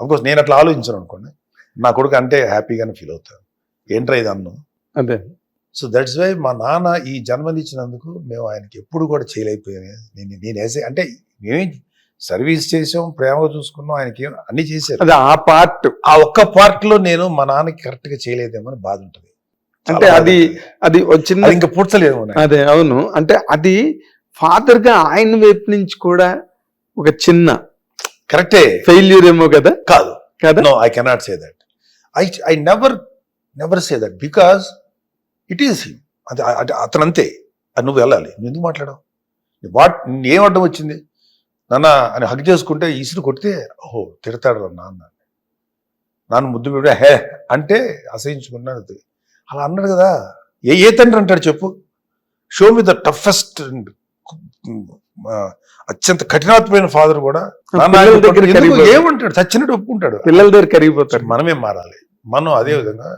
Of course నేను అట్లా ఆలోచించాను అనుకోండి. నా కొడుకు అంటే హ్యాపీగానే ఫీల్ అవుతాను ఏంట్రా ఇది అన్ను? అదే సో దట్స్ వై మా నాన్న ఈ జన్మనిచ్చినందుకు మేము ఆయనకి ఎప్పుడు కూడా చేయలేకపోయాము. నేను నేను వేసే అంటే మేమేం సర్వీస్ చేసాం ప్రేమగా చూసుకున్నాం ఆయనకి అన్ని చేశారు. అదే ఆ పార్ట్ ఆ ఒక్క part లో నేను మా నాన్నకి కరెక్ట్గా చేయలేదేమో అని బాధ ఉంటుంది. అంటే అది. అది వచ్చింది ఇంకా నాకు. అదే అవును. అంటే అది ఫాదర్గా ఆయన వైపు నుంచి కూడా ఒక చిన్న కరెక్టే. ఫెయిల్యూర్ ఏమో కదా? కాదు. కదా? No I cannot say that I I never never say that because it is him అది అది అతను అంతే అది నువ్వు వెళ్ళాలి. నువ్వు ఎందుకు మాట్లాడవు? వాట్ ఏం అడ్డం వచ్చింది? నాన్న అని హగ్ చేసుకుంటే ఈసుడు కొడితే ఓహో తిడతాడు రా నాన్న. నాన్న ముద్దు పెడితే హే అంటే అసహించుకున్నాను అది. అలా అన్నాడు కదా. ఏ ఏ తండ్రి అంటాడు చెప్పు? షో మీ ద టఫెస్ట్ అత్యంత కఠినాత్మైన ఫాదర్ కూడా కరిగిపోతాడు. ఏమంటాడు? చచ్చినట్టు ఒప్పుకుంటాడు. పిల్లల దగ్గర కరిగిపోతారు మనమే మారాలి? మనం అదే విధంగా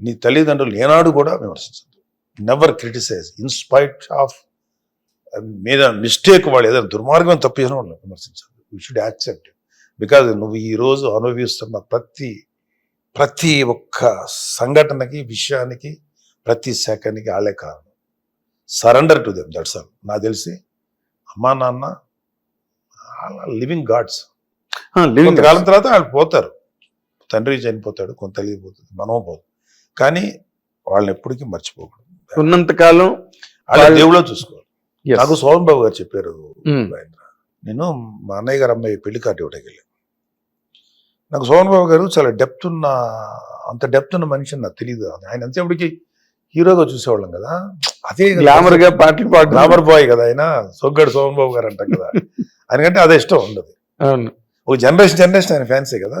నీ తల్లిదండ్రులు ఏనాడు కూడా విమర్శించదు never criticise in spite of మీద మిస్టేక్ వాళ్ళు ఏదైనా దుర్మార్గం తప్పు చేసిన వాళ్ళు విమర్శించదు యూ షుడ్ యాక్సెప్ట్ బికాజ్ నువ్వు ఈ రోజు అనుభవిస్తున్న ప్రతి ప్రతి ఒక్క సంఘటనకి విషయానికి ప్రతి సెకండ్కి వాళ్ళే కారణం. Surrender to them that's all నాకు తెలిసి అమ్మా నాన్న లివింగ్ గాడ్స్. living కొంతకాలం తర్వాత వాళ్ళు పోతారు. తండ్రి చనిపోతాడు కొంత తల్లి పోతుంది మనం పోతుంది కానీ వాళ్ళని ఎప్పటికీ మర్చిపోకూడదు. ఉన్నంత కాలం వాళ్ళ వాళ్ళు- దేవుళ్ళో చూసుకోవాలి. నాకు సోమన్ బాబు గారు చెప్పారు రాజేంద్ర. నేను మా అన్నయ్య గారు అమ్మాయి పెళ్ళి కార్డు ఇవ్వడానికి వెళ్ళాను. నాకు సోమన్ బాబు గారు చాలా డెప్త్ ఉన్న అంత డెప్త్ ఉన్న మనిషి నాకు తెలియదు ఆయన అంతేపటికి హీరోగా చూసేవాళ్ళం కదా. అదే గ్లామర్గా పాటలు పాడు గ్లామర్ బాయ్ కదా ఆయన. సొగ్గడు సోమన్ బాబు గారు అంటాం కదా. ఆయనకంటే అదే ఇష్టం ఉండదు. అవును. ఒక జనరేషన్ జనరేషన్ ఆయన ఫ్యాన్సే కదా.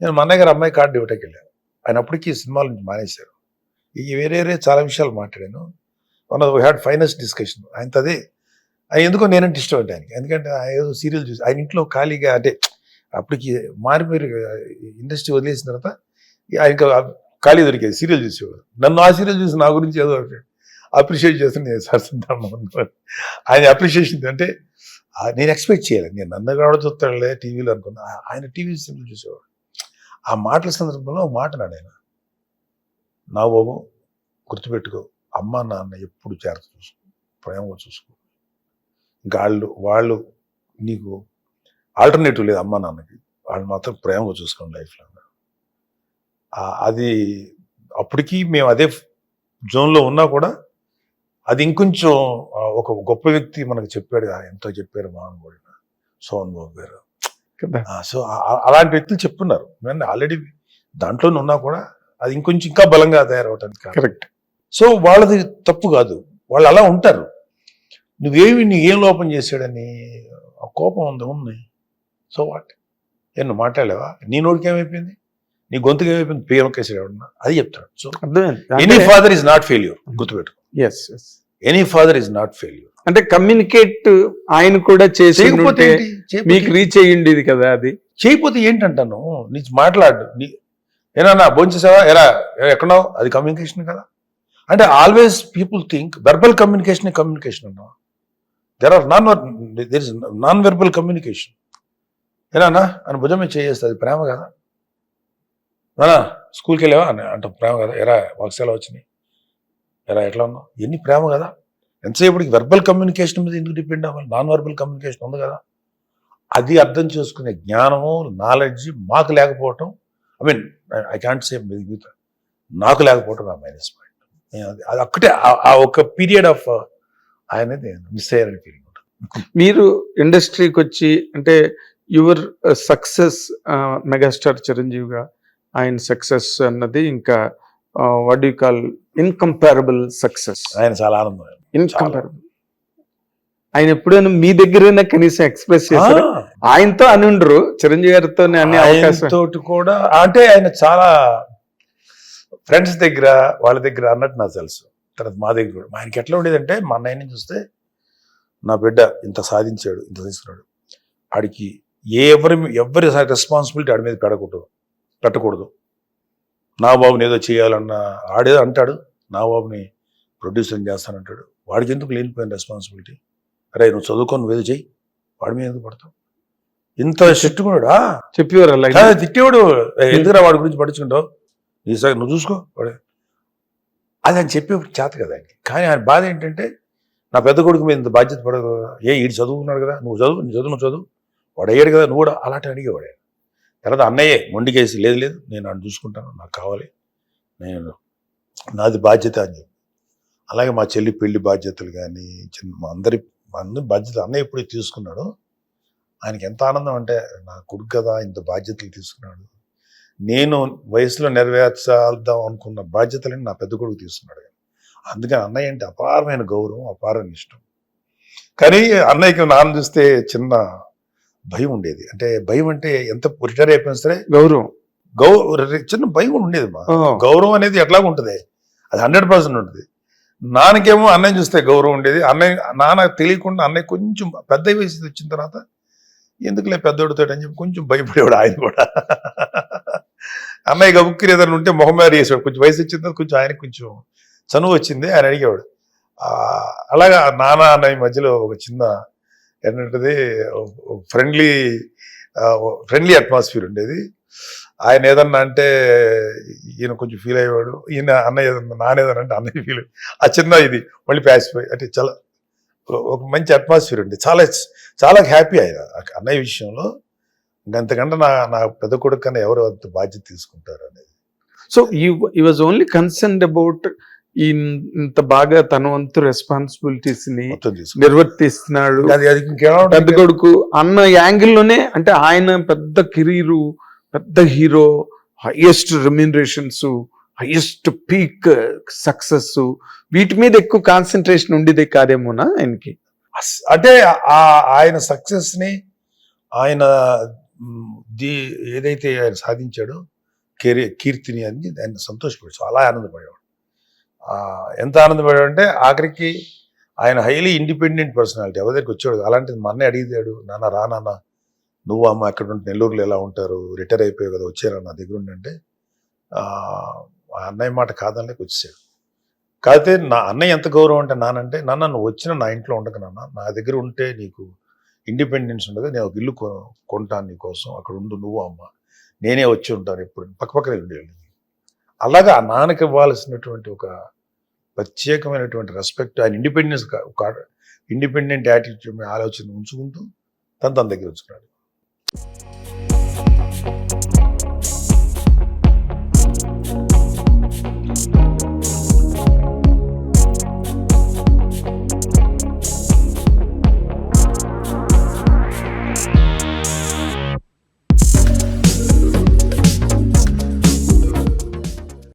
నేను మా అన్నయ్య గారు అమ్మాయి కార్డు ఇవ్వటానికి వెళ్ళాను. ఆయన అప్పటికి సినిమాల నుంచి మానేశారు. ఈ వేరే వేరే చాలా విషయాలు మాట్లాడాను. One of had finest discussion ఆయనతో అదే. ఆయన ఎందుకో నేనంటే ఇష్టం అంటే ఆయనకి. ఎందుకంటే ఆయన ఏదో సీరియల్ చూసి ఆయన ఇంట్లో ఖాళీగా అంటే అప్పటికి మారిపోయి ఇండస్ట్రీ వదిలేసిన తర్వాత ఆయనకు ఖాళీ దొరికేది సీరియల్ చూసేవాడు. నన్ను ఆ సీరియల్ చూసి నా గురించి ఏదో అప్రిషియేట్ చేస్తే నేను సరసిద్దాం ఆయన అప్రిషియేషన్ అంటే నేను ఎక్స్పెక్ట్ చేయాలి. నేను నన్ను కూడా చూస్తాడులే టీవీలో అనుకున్నా. ఆయన టీవీ సీరియల్ చూసేవాడు. ఆ మాటల సందర్భంలో ఒక మాట ఆయన. నా బాబు గుర్తుపెట్టుకో. అమ్మ నాన్న ఎప్పుడు జాగ్రత్త చూసుకో ప్రేమగా చూసుకో. గాళ్ళు వాళ్ళు వాళ్ళు నీకు ఆల్టర్నేటివ్ లేదు అమ్మ నాన్నకి. వాళ్ళు మాత్రం ప్రేమగా చూసుకోండి లైఫ్లో అది అప్పటికి మేము అదే జోన్లో ఉన్నా కూడా అది ఇంకొంచెం ఒక గొప్ప వ్యక్తి మనకు చెప్పాడు "ఆ, ఎంతో చెప్పారు మహానుభావుడు సోహన్ బాబు గారు. సో అలాంటి వ్యక్తులు చెప్తున్నారు నేను ఆల్రెడీ దాంట్లోనే ఉన్నా కూడా అది ఇంకొంచెం ఇంకా బలంగా తయారవటానికి. కరెక్ట్ సో వాళ్ళది తప్పు కాదు. వాళ్ళు అలా ఉంటారు. నువ్వేమి నీ ఏం లోపం చేశాడని ఆ కోపం ఉంది ఉంది. So what? నువ్వు మాట్లాడలేవా? నీ నోటికి ఏమైపోయింది? నీ గొంతుకి ఏమైపోయింది పేమకేసాడు ఎవడన్నా అది చెప్తాడు. So any father is not failure గుర్తుపెట్టు yes yes any father is not failure అంటే కమ్యూనికేట్ ఆయన కూడా చేసి మీకు రీచ్ అయ్యిండేది కదా అది. చేయకపోతే ఏంటంటాను? నీ మాట్లాడు. నీ ఏనా భోంచేసావా ఎరా ఎక్కడున్నావు? అది కమ్యూనికేషన్ కదా. అంటే always people think verbal communication communication అన్నా? There are non there is non verbal communication ఏనా అని భుజం మీద చేయేస్తుంది ప్రేమ కదా. నానా స్కూల్కి వెళ్ళావా? అని అంటాం ప్రేమ కదా. ఎరా బాక్స్ ఎలా వచ్చినాయి. ఎరా ఎట్లా ఉన్నావు? ఎన్ని ప్రేమ కదా. ఎంతసేపటికి వెర్బల్ కమ్యూనికేషన్ మీద ఎందుకు డిపెండ్ అవ్వాలి? నాన్ వెర్బల్ కమ్యూనికేషన్ ఉంది కదా. అది అర్థం చేసుకునే జ్ఞానము నాలెడ్జ్ మాకు లేకపోవటం I mean I can't say మిగతా నాకు లేకపోవటం నా మైనస్ పాయింట్ అది ఒక్కటే ఆ- ఒక పీరియడ్ ఆఫ్ అనేది మిస్ అయ్యారని ఫీలింగ్ మీరు ఇండస్ట్రీకి వచ్చి అంటే యువర్ సక్సెస్ మెగాస్టార్ చిరంజీవిగా ఆయన సక్సెస్ అన్నది ఇంకా what you call incomparable success ఆయన చాలా ఆనందం. ఇన్కంపారబుల్ ఆయన ఎప్పుడైనా మీ దగ్గరైనా కనీసం ఎక్స్ప్రెస్ చేశారు ఆయనతో అని ఉండరు చిరంజీవి గారితో అనే అవకాశం. ఆయనతోటి కూడా అంటే ఆయన చాలా ఫ్రెండ్స్ దగ్గర వాళ్ళ దగ్గర అన్నట్టు నాకు తెలుసు. తర్వాత మా దగ్గర కూడా. ఆయనకి ఎట్లా ఉండేదంటే మా అన్నయ్యని చూస్తే నా బిడ్డ ఇంత సాధించాడు ఇంత తీసుకున్నాడు. ఆడికి ఏ ఎవరి ఎవరి రెస్పాన్సిబిలిటీ ఆడి మీద పెడకూడదు. పెట్టకూడదు. నా బాబుని ఏదో చేయాలన్న ఆడేదో అంటాడు. నా బాబుని ప్రొడ్యూసర్ చేస్తానంటాడు. వాడికి ఎందుకు లేనిపోయిన రెస్పాన్సిబిలిటీ అరే నువ్వు చదువుకొని నువ్వు ఏదో చెయ్యి. వాడి మీద ఎందుకు పడతావు? ఇంత చిట్టుకున్నాడా చెప్పేవారు అలా కాదు, తిట్టేవాడు. "ఏ, ఎందుకురా వాడి గురించి పట్టించుకుంటావు? ఈ సార్ నువ్వు చూసుకో వాడు. అది అని చెప్పే చేత కదా ఆయనకి. కానీ ఆయన బాధ ఏంటంటే నా పెద్ద కొడుకు మీద ఇంత బాధ్యత పడదు కదా. ఏ ఈడు చదువుకున్నాడు కదా. నువ్వు చదువు నీ చదువు నువ్వు చదువు. వాడు అయ్యాడు కదా నువ్వు కూడా అలాంటి అడిగేవాడు ఆయన. తర్వాత అన్నయ్యే మొండికేసి లేదు లేదు నేను ఆయన చూసుకుంటాను నాకు కావాలి నేను నాది బాధ్యత అని చెప్పి. అలాగే మా చెల్లి పెళ్ళి బాధ్యతలు కానీ చిన్న మా అందరి అందరి బాధ్యత అన్నయ్య ఎప్పుడు తీసుకున్నాడు. ఆయనకి ఎంత ఆనందం అంటే నా కొడుకు కదా ఇంత బాధ్యతలు తీసుకున్నాడు. నేను వయసులో నెరవేర్చాల్దాం అనుకున్న బాధ్యతలని నా పెద్ద కొడుకు తీసుకున్నాడు. అందుకని అన్నయ్య అంటే అపారమైన గౌరవం అపారమైన ఇష్టం. కానీ అన్నయ్యకి నాన్న చూస్తే చిన్న భయం ఉండేది. అంటే భయం అంటే ఎంత రిటైర్ అయిపోయినా సరే గౌరవం. గౌ చిన్న భయం కూడా ఉండేది మా గౌరవం అనేది ఎట్లాగ ఉంటుంది. అది హండ్రెడ్ పర్సెంట్ ఉంటుంది. నాన్నకేమో అన్నయ్య చూస్తే గౌరవం ఉండేది. అన్నయ్య నాన్న తెలియకుండా అన్నయ్య కొంచెం పెద్ద వయసు వచ్చిన తర్వాత ఎందుకులే పెద్దోడితో అని చెప్పి కొంచెం భయపడేవాడు ఆయన కూడా. అన్నయ్య గబుక్కిరి ఏదైనా ఉంటే మొహం మీద వేసేవాడు. కొంచెం వయసు వచ్చిన తర్వాత కొంచెం ఆయనకి కొంచెం చనువు వచ్చింది. ఆయన అడిగేవాడు అలాగా నాన్న అన్నయ్య మధ్యలో ఒక చిన్న ఏంటంటే ఫ్రెండ్లీ ఫ్రెండ్లీ అట్మాస్ఫియర్ ఉండేది. ఆయన ఏదన్నా అంటే ఈయన కొంచెం ఫీల్ అయ్యేవాడు. ఈయన అన్నయ్య ఏదన్నా నానేదన్నా అంటే అన్నయ్య ఫీల్ ఆ చిన్న ఇది మళ్ళీ ప్యాసిఫై అంటే చాలా ఒక మంచి అట్మాస్ఫియర్ ఉంది చాలా చాలా హ్యాపీ ఆయన. ఆ అన్నయ్య విషయంలో ఇంకంతకంటే నా నా పెద్ద కొడుకు కన్నా ఎవరు అంత బాధ్యత తీసుకుంటారు అనేది. సో ఈ వాజ్ ఓన్లీ కన్సర్న్డ్ అబౌట్ ఇంత బాగా తన వంతు రెస్పాన్సిబిలిటీస్ని నిర్వర్తిస్తున్నాడు. పెద్ద కొడుకు అన్న యాంగిల్లోనే అంటే ఆయన పెద్ద కెరీరు పెద్ద hero highest remunerations highest peak success వీటి మీద ఎక్కువ కాన్సన్ట్రేషన్ ఉండేదే కాదేమోనా ఆయనకి? అంటే ఆ ఆయన సక్సెస్ని ఆయన ఏదైతే ఆయన సాధించాడో కెరీ కీర్తిని అని ఆయన సంతోషపడి చాలా ఆనందపడేవాడు. ఎంత ఆనందపడేవాడు అంటే ఆఖరికి ఆయన హైలీ ఇండిపెండెంట్ పర్సనాలిటీ ఎవరి దగ్గరికి వచ్చాడు అలాంటిది మా అన్నయ్య అడిగాడు నాన్న రా నాన్న నువ్వు అమ్మ అక్కడ ఉంటే నెల్లూరులో ఎలా ఉంటారు రిటైర్ అయిపోయావు కదా వచ్చారా నా దగ్గర ఉండంటే ఆ అన్నయ్య మాట కాదనలేక వచ్చేసాడు. కాకపోతే నా అన్నయ్య ఎంత గౌరవం అంటే నానంటే నాన్న నువ్వు వచ్చిన నా ఇంట్లో ఉండక నాన్న నా దగ్గర ఉంటే నీకు ఇండిపెండెన్స్ ఉండదు నేను ఒక ఇల్లు కొ- కొంటాను నీకోసం అక్కడ ఉండు నువ్వు అమ్మ నేనే వచ్చి ఉంటాను ఎప్పుడు పక్కపక్కనే ఉండేవాళ్ళు అలాగా ఆ నాన్నకి ఇవ్వాల్సినటువంటి ఒక ప్రత్యేకమైనటువంటి రెస్పెక్ట్ ఆయన ఇండిపెండెన్స్ ఒక ఇండిపెండెంట్ యాటిట్యూడ్ ఆలోచన ఉంచుకుంటూ తను తన దగ్గర ఉంచుకున్నాడు.